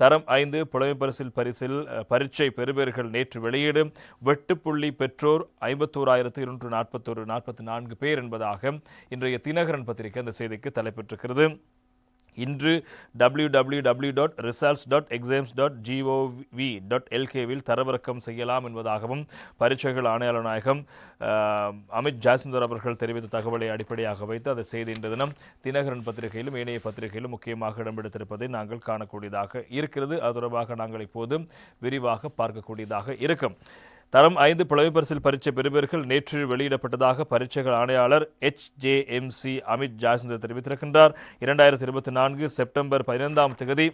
தரம் ஐந்து புலமை பரிசில் பரிசில் பரீட்சை பெறுபேறுகள் நேற்று வெளியீடு. வெட்டுப்புள்ளி பெற்றோர் ஐம்பத்தோராயிரத்து இருநூற்று நாற்பத்தோரு நாற்பத்தி நான்கு பேர் என்பதாக இன்றைய தினகரன் பத்திரிகை அந்த செய்திக்கு தலைப்பெற்றிருக்கிறது இன்று W W W dot results dot exams dot gov dot எல்கேவில் தரவிறக்கம் செய்யலாம் என்பதாகவும் பரீட்சைகள் ஆணையாளர் நாயகம் அமித் ஜாஸ்மிந்தர் அவர்கள் தெரிவித்த தகவலை அடிப்படையாக வைத்து அந்த செய்தி இன்று தினம் தினகரன் பத்திரிகையிலும் ஏனைய பத்திரிகையிலும் முக்கியமாக இடம்பெடுத்திருப்பதை நாங்கள் காணக்கூடியதாக இருக்கிறது. அது தொடர்பாக நாங்கள் இப்போது விரிவாக பார்க்கக்கூடியதாக இருக்கும். தரம் ஐந்து புலமை பரிசில் பரீட்சை பெறுபேறுகள் நேற்று வெளியிடப்பட்டதாக பரீட்சைகள் ஆணையாளர் H J M C Amith Jasmindar தெரிவித்திருக்கின்றார். இரண்டாயிரத்தி இருபத்தி நான்கு செப்டம்பர் பதினைந்தாம் தேதி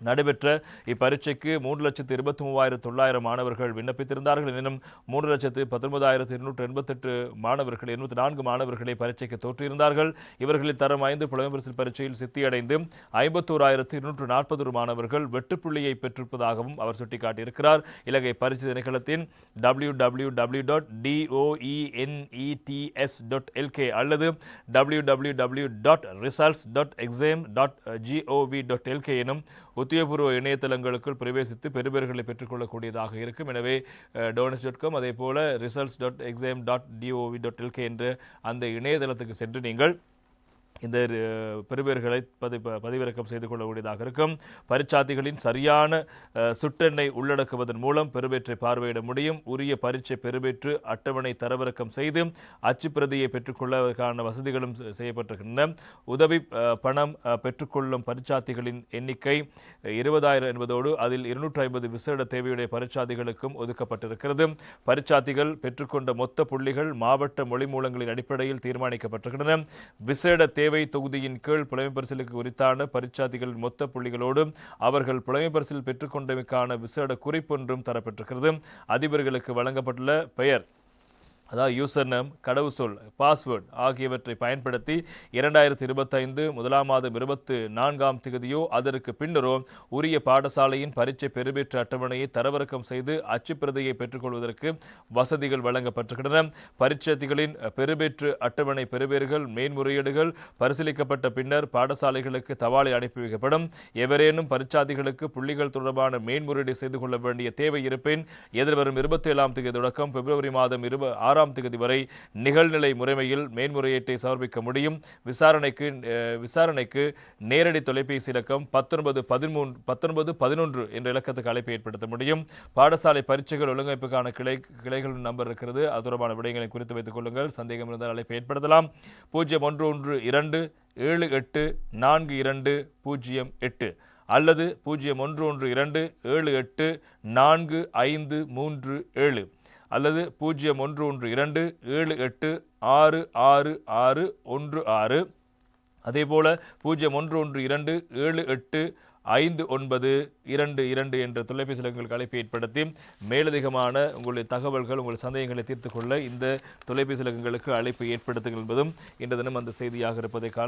நடைபெற்ற இப்பரீட்சைக்கு மூன்று லட்சத்து இருபத்தி மூவாயிரத்து தொள்ளாயிரம் மாணவர்கள் விண்ணப்பித்திருந்தார்கள். எனினும் மூன்று லட்சத்து பத்தொன்பதாயிரத்து இருநூற்று எண்பத்தெட்டு மாணவர்கள் எண்பத்தி நான்கு மாணவர்களை பரீட்சைக்கு தோற்றியிருந்தார்கள். இவர்களில் தரம் ஐந்து புலமைபரிசில் பரீட்சையில் சித்தியடைந்து ஐம்பத்தோராயிரத்து இருநூற்று நாற்பது மாணவர்கள் வெட்டுப்புள்ளியை பெற்றிருப்பதாகவும் அவர் சுட்டிக்காட்டியிருக்கிறார். இலங்கை பரீட்சை திணைக்களத்தின் W W W dot DOENETS dot LK அல்லது W W W dot results dot exam dot gov dot LK எனும் உத்தியோகபூர்வ இணையதளங்களுக்குள் பிரவேசித்து பெறுபேறுகளை பெற்றுக்கொள்ளக்கூடியதாக இருக்கும். எனவே டோனஸ் டாட் காம் அதே போல results dot exam dot gov dot LK என்ற அந்த இணையதளத்துக்கு சென்று நீங்கள் இந்த அஹ், பதி பதிவிறக்கம் செய்து கொள்ளக்கூடியதாக இருக்கும். பரீட்சார்த்திகளின் சரியான அஹ், சுட்டெண்ணை உள்ளடக்குவதன் மூலம் பெறுபேற்றை பார்வையிட முடியும். உரிய பரீட்சை பெறுபேற்று அட்டவணை தரவிறக்கம் செய்து அச்சுப்பிரதியை பெற்றுக்கொள்வதற்கான வசதிகளும் செய்யப்பட்டிருக்கின்றன. உதவி பணம் பெற்றுக்கொள்ளும் பரீட்சார்த்திகளின் எண்ணிக்கை இருபதாயிரம் என்பதோடு அதில் இருநூற்றி ஐம்பது விசேட தேவையுடைய பரீட்சார்த்திகளுக்கும் ஒதுக்கப்பட்டிருக்கிறது. பரீட்சார்த்திகள் பெற்றுக்கொண்ட மொத்த புள்ளிகள் மாவட்ட மொழி மூலங்களின் அடிப்படையில் தீர்மானிக்கப்பட்டிருக்கின்றன. விசேட தேவை தொகுதியின் கீழ் புலமை பரிசலுக்கு உரித்தான பரீட்சார்த்திகளின் மொத்த புள்ளிகளோடு அவர்கள் புலமை பரிசில் பெற்றுக்கொண்டமைக்கான விசேட குறிப்பொன்றும் தரப்பட்டிருக்கிறது. அதிபர்களுக்கு வழங்கப்பட்டுள்ள பெயர் அதாவது யூசர் நேம் கடவுச்சொல் பாஸ்வேர்டு ஆகியவற்றை பயன்படுத்தி இரண்டாயிரத்தி இருபத்தைந்து முதலாம் மாதம் இருபத்து நான்காம் திகதியோ அதற்கு பின்னரோ உரிய பாடசாலையின் பரீட்சை பெருவேற்று அட்டவணையை தரவிறக்கம் செய்து அச்சுப்பிரதியை பெற்றுக்கொள்வதற்கு வசதிகள் வழங்கப்பட்டிருக்கின்றன. பரீட்சைகளின் பெருவேற்று அட்டவணை பெறுபேறுகள் மேன்முறையீடுகள் பரிசீலிக்கப்பட்ட பின்னர் பாடசாலைகளுக்கு தபாலை அனுப்பி வைக்கப்படும். எவரேனும் பரீட்சாதிகளுக்கு புள்ளிகள் தொடர்பான மேன்முறையீடு செய்து கொள்ள வேண்டிய தேவை இருப்பின் எதிர்வரும் இருபத்தி ஏழாம் தேதி தொடக்கம் பிப்ரவரி மாதம் இருப ஆறாம் தேதி வரை நிகழ்நிலை முறைமையில் மேன்முறையீட்டை சமர்ப்பிக்க முடியும். விசாரணைக்கு விசாரணைக்கு நேரடி தொலைபேசி இலக்கம் பத்தொன்பது பதிமூன்று பத்தொன்பது பதினொன்று என்ற இலக்கத்துக்கு அழைப்பு ஏற்படுத்த முடியும். பாடசாலை பரீட்சைகள் ஒழுங்கமைப்புக்கான கிளை கிளைகள் நம்பர் இருக்கிறது. அது தொடர்பான விடயங்களை குறித்து வைத்துக் கொள்ளுங்கள். சந்தேகம் இருந்தால் அழைப்பை ஏற்படுத்தலாம். பூஜ்ஜியம் ஒன்று ஒன்று இரண்டு ஏழு எட்டு நான்கு இரண்டு பூஜ்ஜியம் எட்டு அல்லது பூஜ்ஜியம் ஒன்று ஒன்று இரண்டு ஏழு எட்டு நான்கு ஐந்து மூன்று ஏழு. அல்லது பூஜ்ஜியம் ஒன்று ஒன்று இரண்டு ஏழு எட்டு ஆறு ஆறு ஆறு ஒன்று ஆறு. அதேபோல பூஜ்ஜியம் ஒன்று ஒன்று இரண்டு ஏழு எட்டு ஐந்து ஒன்பது இரண்டு இரண்டு என்ற தொலைபேசி இலக்கங்களுக்கு அழைப்பை ஏற்படுத்தி மேலதிகமான உங்களுடைய தகவல்கள் உங்கள் சந்தேகங்களை தீர்த்து கொள்ள இந்த தொலைபேசி இலக்கங்களுக்கு அழைப்பை ஏற்படுத்துங்கள் என்பதும் இன்று தினம் அந்த செய்தியாக இருப்பதை காண